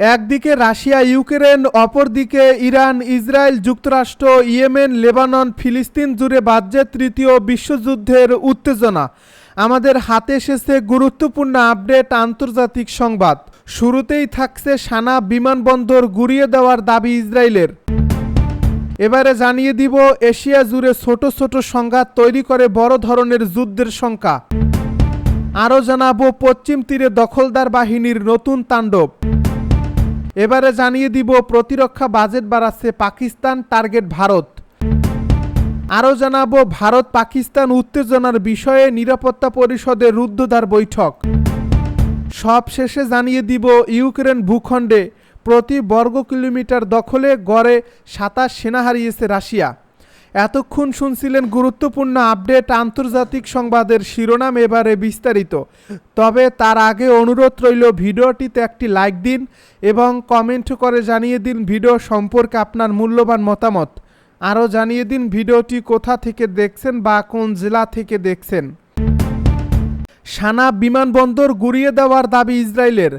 একদিকে Russia, Ukraine, অপরদিকে Iran, Israel, যুক্তরাষ্ট্র, ইয়েমেন, লেবানন, ফিলিস্তিন জুড়ে বাজ্যে তৃতীয় বিশ্বযুদ্ধের উত্তেজনা। আমাদের হাতে এসেছে গুরুত্বপূর্ণ আপডেট আন্তর্জাতিক সংবাদ। শুরুতেই থাকছে সানা বিমানবন্দর গুড়িয়ে দেওয়ার দাবি ইসরায়েলের। এবারে জানিয়ে দিব, এশিয়া জুড়ে ছোট ছোট সংঘাত তৈরি করে বড় ধরনের যুদ্ধের সংখ্যা। আরও জানাব, পশ্চিম তীরে দখলদার বাহিনীর নতুন তাণ্ডব। এবারে জানিয়ে দিব, প্রতিরক্ষা বাজেট বাড়াচ্ছে পাকিস্তান, টার্গেট ভারত। আরও জানাব, ভারত পাকিস্তান উত্তেজনার বিষয়ে নিরাপত্তা পরিষদে রুদ্ধদ্বার বৈঠক। সব শেষে জানিয়ে দিব, ইউক্রেন ভূখণ্ডে প্রতি বর্গ কিলোমিটার দখলে গড়ে সাতাশ সেনা হারিয়েছে রাশিয়া। এতক্ষণ শুনছিলেন গুরুত্বপূর্ণ আপডেট আন্তর্জাতিক সংবাদের শিরোনাম এবারে বিস্তারিত। তবে তার আগে অনুরোধ রইল ভিডিওটিতে একটি লাইক দিন এবং কমেন্ট করে জানিয়ে দিন ভিডিও সম্পর্কে আপনার মূল্যবান মতামত। আরও জানিয়ে দিন ভিডিওটি কোথা থেকে দেখছেন বা কোন জেলা থেকে দেখছেন। সানা বিমানবন্দর গুড়িয়ে দেওয়ার দাবি ইসরায়েলের।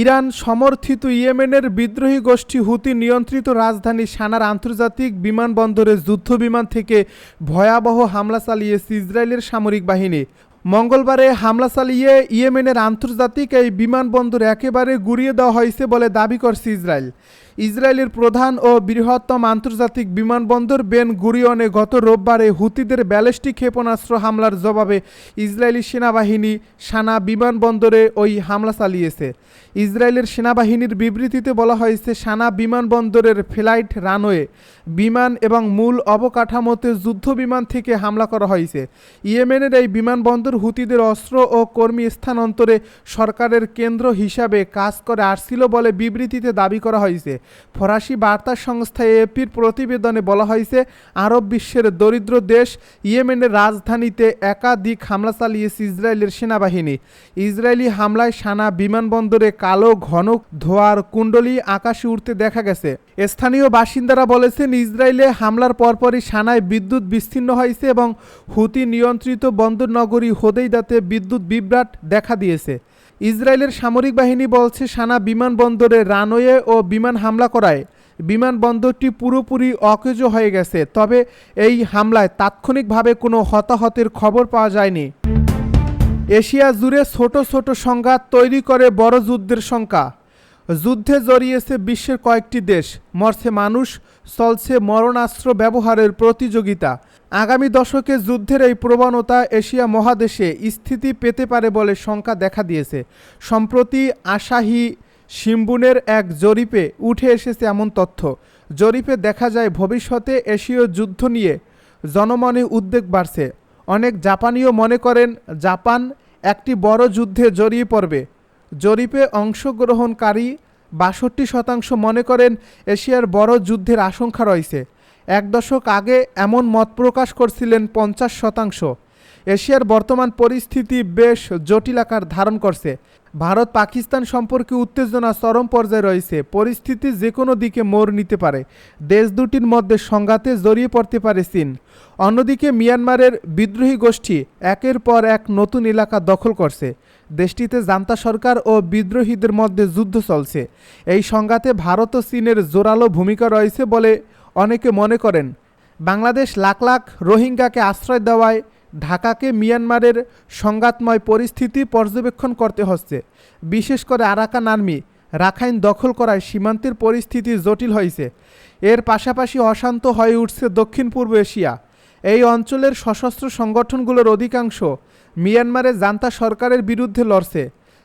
ইরান সমর্থিত ইয়েমেনের বিদ্রোহী গোষ্ঠী হুতি নিয়ন্ত্রিত রাজধানী সানার আন্তর্জাতিক বিমানবন্দরে যুদ্ধ বিমান থেকে ভয়াবহ হামলা চালিয়েছে ইসরায়েলের সামরিক বাহিনী। মঙ্গলবারে হামলা চালিয়ে ইয়েমেনের আন্তর্জাতিক এই বিমানবন্দর একেবারে গুড়িয়ে দেওয়া হয়েছে বলে দাবি করছে ইসরায়েল। ইসরায়েলের প্রধান ও বৃহত্তম আন্তর্জাতিক বিমানবন্দর বেন গুরিয়নে গত রোববারে হুতিদের ব্যালিস্টিক ক্ষেপণাস্ত্র হামলার জবাবে ইসরায়েলি সেনাবাহিনী সানা বিমানবন্দরে ওই হামলা চালিয়েছে। ইসরায়েলের সেনাবাহিনীর বিবৃতিতে বলা হয়েছে, সানা বিমানবন্দরের ফ্লাইট রানওয়ে, বিমান এবং মূল অবকাঠামোতে যুদ্ধ বিমান থেকে হামলা করা হয়েছে। ইয়েমেনের এই বিমানবন্দর হুতিদের অস্ত্র ও কর্মী স্থানান্তরে সরকারের কেন্দ্র হিসাবে কাজ করে আসছিল বলে বিবৃতিতে দাবি করা হয়েছে। ফরাসি বার্তা সংস্থা এপির প্রতিবেদনে বলা হয়েছে, আরব বিশ্বের দরিদ্র দেশ ইয়েমেনের রাজধানীতে একাধিক হামলা চালিয়েছে ইসরায়েলের সেনাবাহিনী। ইসরায়েলি হামলায় সানা বিমানবন্দরে কালো ঘন ধোয়ার কুণ্ডলি আকাশে উঠতে দেখা গেছে। স্থানীয় বাসিন্দারা বলেছেন, ইসরায়েলে হামলার পরপরই সানায় বিদ্যুৎ বিচ্ছিন্ন হয়েছে এবং হুতি নিয়ন্ত্রিত বন্দর নগরী হোদেইদাতে বিদ্যুৎ বিভ্রাট দেখা দিয়েছে। ইসরায়েলের সামরিক বাহিনী বলছে, সানা বিমানবন্দরে রানওয়ে ও বিমান হামলা করায় বিমানবন্দরটি পুরোপুরি অকেজ হয়ে গেছে, তবে এই হামলায় তাৎক্ষণিকভাবে কোনো হতাহতের খবর পাওয়া যায়নি। এশিয়া জুড়ে ছোট ছোট সংঘাত তৈরি করে বড় যুদ্ধের সংখ্যা। যুদ্ধে জড়িয়েছে বিশ্বের কয়েকটি দেশ। মরছে মানুষ, চলছে মরণাস্ত্র ব্যবহারের প্রতিযোগিতা। আগামী দশকে যুদ্ধের এই প্রবণতা এশিয়া মহাদেশে স্থিতি পেতে পারে বলে শঙ্কা দেখা দিয়েছে। সম্প্রতি আশাহী সিম্বুনের এক জরিপে উঠে এসেছে এমন তথ্য। জরিপে দেখা যায়, ভবিষ্যতে এশীয় যুদ্ধ নিয়ে জনমনে উদ্বেগ বাড়ছে। অনেক জাপানিও মনে করেন, জাপান একটি বড় যুদ্ধে জড়িয়ে পড়বে। জরিপে অংশগ্রহণকারী বাষট্টি শতাংশ মনে করেন এশিয়ার বড় যুদ্ধের আশঙ্কা রয়েছে। এক দশক আগে এমন মত প্রকাশ করছিলেন পঞ্চাশ শতাংশ। এশিয়ার বর্তমান পরিস্থিতি বেশ জটিল আকার ধারণ করছে। ভারত পাকিস্তান সম্পর্কে উত্তেজনা চরম পর্যায়ে রয়েছে। পরিস্থিতি যে কোনো দিকে মোড় নিতে পারে। দেশ দুটির মধ্যে সংঘাতে জড়িয়ে পড়তে পারে চীন। অন্যদিকে মিয়ানমারের বিদ্রোহী গোষ্ঠী একের পর এক নতুন এলাকা দখল করছে। দেশটিতে জান্তা সরকার ও বিদ্রোহীদের মধ্যে যুদ্ধ চলছে। এই সংঘাতে ভারত ও চীনের জোরালো ভূমিকা রয়েছে বলে অনেকে মনে করেন। বাংলাদেশ লাখ লাখ রোহিঙ্গাকে আশ্রয় দেওয়ায় ঢাকাকে মিয়ানমারের সংঘাতময় পরিস্থিতি পর্যবেক্ষণ করতে হচ্ছে। বিশেষ করে আরাকান আর্মি রাখাইন দখল করায় সীমান্তের পরিস্থিতি জটিল হয়েছে। এর পাশাপাশি অশান্ত হয়ে উঠছে দক্ষিণ পূর্ব এশিয়া। এই অঞ্চলের সশস্ত্র সংগঠনগুলোর অধিকাংশ মিয়ানমারে জান্তা সরকারের বিরুদ্ধে লড়ছে।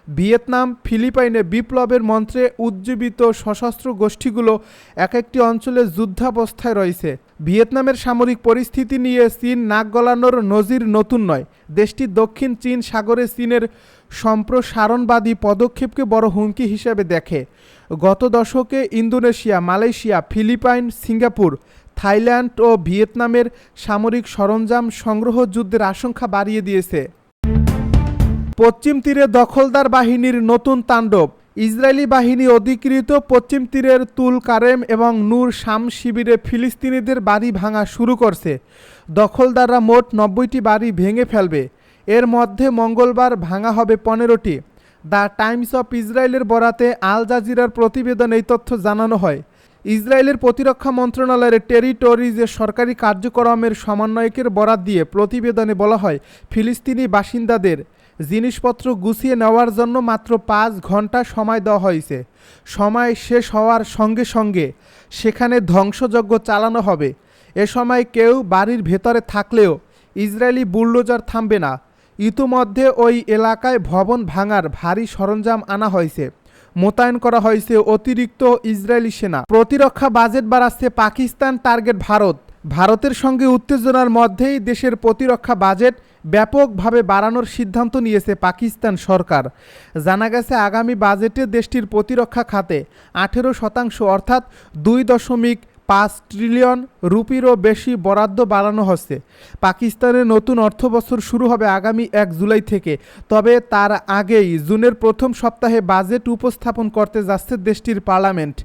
ভিয়েতনাম, ফিলিপাইনে বিপ্লবের মন্ত্রে উজ্জীবিত সশস্ত্র গোষ্ঠীগুলো এক একটি অঞ্চলে যুদ্ধাবস্থায় রয়েছে। ভিয়েতনামের সামরিক পরিস্থিতি নিয়ে চীন নাক গলানোর নজির নতুন নয়। দেশটি দক্ষিণ চীন সাগরে চীনের সম্প্রসারণবাদী পদক্ষেপকে বড় হুমকি হিসেবে দেখে। গত দশকে Indonesia, Malaysia, Philippines, Singapore, Thailand ও ভিয়েতনামের সামরিক সরঞ্জাম সংগ্রহ যুদ্ধের আশঙ্কা বাড়িয়ে দিয়েছে। পশ্চিম তীরে দখলদার বাহিনীর নতুন তাণ্ডব। ইসরায়েলি বাহিনী অধিকৃত পশ্চিম তীরের তুল কারেম এবং নূর শাম শিবিরে ফিলিস্তিনিদের বাড়ি ভাঙা শুরু করছে। দখলদাররা মোট নব্বইটি বাড়ি ভেঙে ফেলবে। এর মধ্যে মঙ্গলবার ভাঙা হবে পনেরোটি। দ্য টাইমস অফ ইসরায়েলের বরাতে আল জাজিরার প্রতিবেদন এই তথ্য জানানো হয়। ইসরায়েলের প্রতিরক্ষা মন্ত্রণালয়ের টেরিটরিজের সরকারি কার্যক্রমের সমন্বয়কের বরাত দিয়ে প্রতিবেদনে বলা হয়, ফিলিস্তিনি বাসিন্দাদের জিনিসপত্র গুছিয়ে নেওয়ার জন্য মাত্র পাঁচ ঘণ্টা সময় দেওয়া হয়েছে। সময় শেষ হওয়ার সঙ্গে সঙ্গে সেখানে ধ্বংসযজ্ঞ চালানো হবে। এ সময় কেউ বাড়ির ভেতরে থাকলেও ইসরায়েলি বুলডোজার থামবে না। ইতোমধ্যে ওই এলাকায় ভবন ভাঙার ভারী সরঞ্জাম আনা হয়েছে। মোতায়েন করা হয়েছে অতিরিক্ত ইসরায়েলি সেনা। প্রতিরক্ষা বাজেট বাড়াচ্ছে পাকিস্তান টার্গেট ভারত। ভারতের সঙ্গে উত্তেজনার মধ্যেই দেশের প্রতিরক্ষা বাজেট ব্যাপকভাবে বাড়ানোর সিদ্ধান্ত নিয়েছে পাকিস্তান সরকার। জানা গেছে, আগামী বাজেটে দেশটির প্রতিরক্ষা খাতে আঠেরো শতাংশ অর্থাৎ দুই দশমিক পাঁচ ট্রিলিয়ন রুপিরও বেশি বরাদ্দ বাড়ানো হচ্ছে। পাকিস্তানের নতুন অর্থবছর শুরু হবে আগামী এক জুলাই থেকে। তবে তার আগেই জুনের প্রথম সপ্তাহে বাজেট উপস্থাপন করতে যাচ্ছে দেশটির পার্লামেন্ট।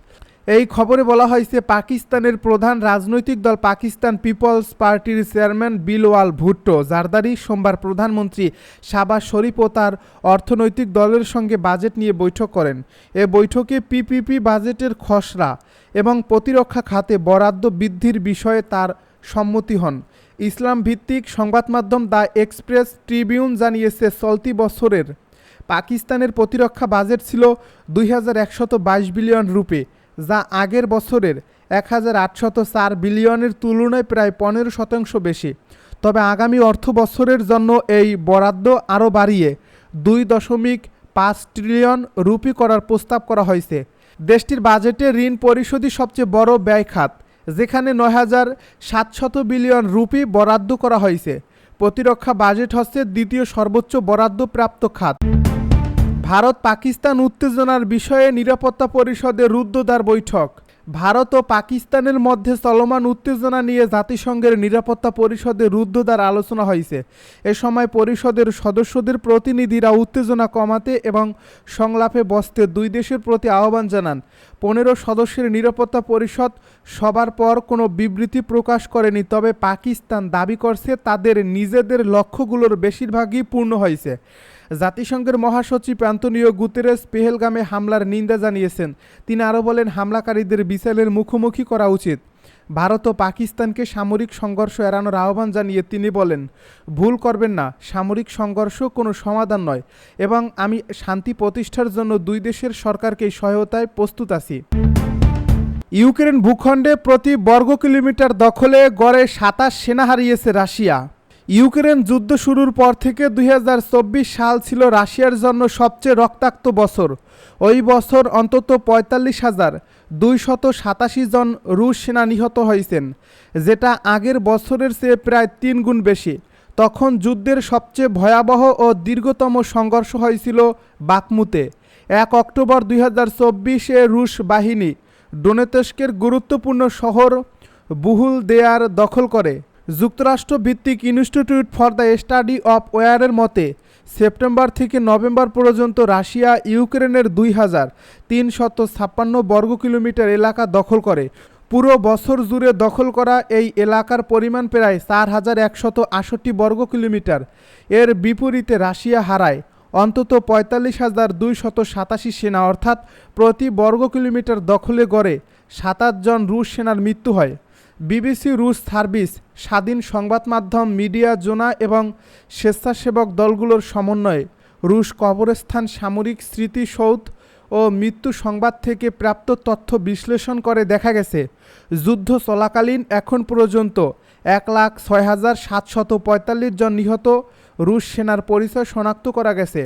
এই খবরে বলা হয়েছে, পাকিস্তানের প্রধান রাজনৈতিক দল পাকিস্তান পিপলস পার্টির চেয়ারম্যান বিলওয়াল ভুট্টো জারদারি সোমবার প্রধানমন্ত্রী শাবাজ শরীফ ও তার অর্থনৈতিক দলের সঙ্গে বাজেট নিয়ে বৈঠক করেন। এ বৈঠকে পিপিপি বাজেটের খসড়া এবং প্রতিরক্ষা খাতে বরাদ্দ বৃদ্ধির বিষয়ে তার সম্মতি হন। ইসলাম ভিত্তিক সংবাদ মাধ্যম দ্য এক্সপ্রেস ট্রিবিউন জানিয়েছে, চলতি বছরের পাকিস্তানের প্রতিরক্ষা বাজেট ছিল দুই বিলিয়ন রুপি। যা আগের বছরের এক হাজার আটশত চার বিলিয়নের তুলনায় প্রায় পনেরো শতাংশ বেশি। তবে আগামী অর্থ বছরের জন্য এই বরাদ্দ আরও বাড়িয়ে দুই দশমিক পাঁচ ট্রিলিয়ন রুপি করার প্রস্তাব করা হয়েছে। দেশটির বাজেটে ঋণ পরিশোধই সবচেয়ে বড় ব্যয় খাত যেখানে নয় হাজার সাতশত বিলিয়ন রুপি বরাদ্দ করা হয়েছে। প্রতিরক্ষা বাজেট হচ্ছে দ্বিতীয় সর্বোচ্চ বরাদ্দপ্রাপ্ত খাত। ভারত পাকিস্তান উত্তেজনার বিষয়ে নিরাপত্তা পরিষদের রুদ্ধদ্বার বৈঠক। ভারত ও পাকিস্তানের মধ্যে চলমান উত্তেজনা নিয়ে জাতিসংঘের নিরাপত্তা পরিষদে রুদ্ধদ্বার আলোচনা হয়েছে। এ সময় পরিষদের সদস্যদের প্রতিনিধিরা উত্তেজনা কমাতে এবং সংলাপে বসতে দুই দেশের প্রতি আহ্বান জানান। পনেরো সদস্যের নিরাপত্তা পরিষদ সবার পর কোনো বিবৃতি প্রকাশ করেনি, তবে পাকিস্তান দাবি করছে তাদের নিজেদের লক্ষ্যগুলোর বেশিরভাগই পূর্ণ হয়েছে। জাতিসংঘের মহাসচিব অ্যান্তনিও গুতেরেস পেহেলগামে হামলার নিন্দা জানিয়েছেন। তিনি আরও বলেন, হামলাকারীদের বিচারের মুখোমুখি করা উচিত। ভারত ও পাকিস্তানকে সামরিক সংঘর্ষ এড়ানোর আহ্বান জানিয়ে তিনি বলেন, ভুল করবেন না, সামরিক সংঘর্ষ কোনো সমাধান নয় এবং আমি শান্তি প্রতিষ্ঠার জন্য দুই দেশের সরকারকে সহায়তায় প্রস্তুত আছি। ইউক্রেন ভূখণ্ডে প্রতি বর্গ কিলোমিটার দখলে গড়ে সাতাশ সেনা হারিয়েছে রাশিয়া। ইউক্রেন যুদ্ধ শুরুর পর থেকে দুই হাজার চব্বিশ সাল ছিল রাশিয়ার জন্য সবচেয়ে রক্তাক্ত বছর। ওই বছর অন্তত পঁয়তাল্লিশ হাজার দুইশত সাতাশি জন রুশ সেনা নিহত হয়েছেন, যেটা আগের বছরের চেয়ে প্রায় তিন গুণ বেশি। তখন যুদ্ধের সবচেয়ে ভয়াবহ ও দীর্ঘতম সংঘর্ষ হয়েছিল বাকমুতে। এক অক্টোবর দুই হাজার চব্বিশে রুশ বাহিনী ডোনেতস্কের গুরুত্বপূর্ণ শহর বুহুল দেয়ার দখল করে। যুক্তরাষ্ট্র ভিত্তিক Institute for the Study of ওয়ারের মতে, সেপ্টেম্বর থেকে নভেম্বর পর্যন্ত রাশিয়া ইউক্রেনের দুই হাজার তিনশত ছাপ্পান্ন বর্গ কিলোমিটার এলাকা দখল করে। পুরো বছর জুড়ে দখল করা এই এলাকার পরিমাণ প্রায় চার হাজার একশত আষট্টি বর্গ কিলোমিটার। এর বিপরীতে রাশিয়া হারায় অন্তত পঁয়তাল্লিশ হাজার দুইশত সাতাশি সেনা, অর্থাৎ প্রতি বর্গ কিলোমিটার দখলে গড়ে সাতাশ জন রুশ সেনার মৃত্যু হয়। বিবিসি রুশ সার্ভিস, স্বাধীন সংবাদ মাধ্যম মিডিয়া জোনা এবং স্বেচ্ছাসেবক দলগুলোর সমন্বয়ে রুশ কবরস্থান সামরিক স্মৃতিসৌধ ও মৃত্যু সংবাদ থেকে প্রাপ্ত তথ্য বিশ্লেষণ করে দেখা গেছে, যুদ্ধ চলাকালীন এখন পর্যন্ত এক লাখ ছয় হাজার সাতশত পঁয়তাল্লিশ জন নিহত রুশ সেনার পরিচয় শনাক্ত করা গেছে।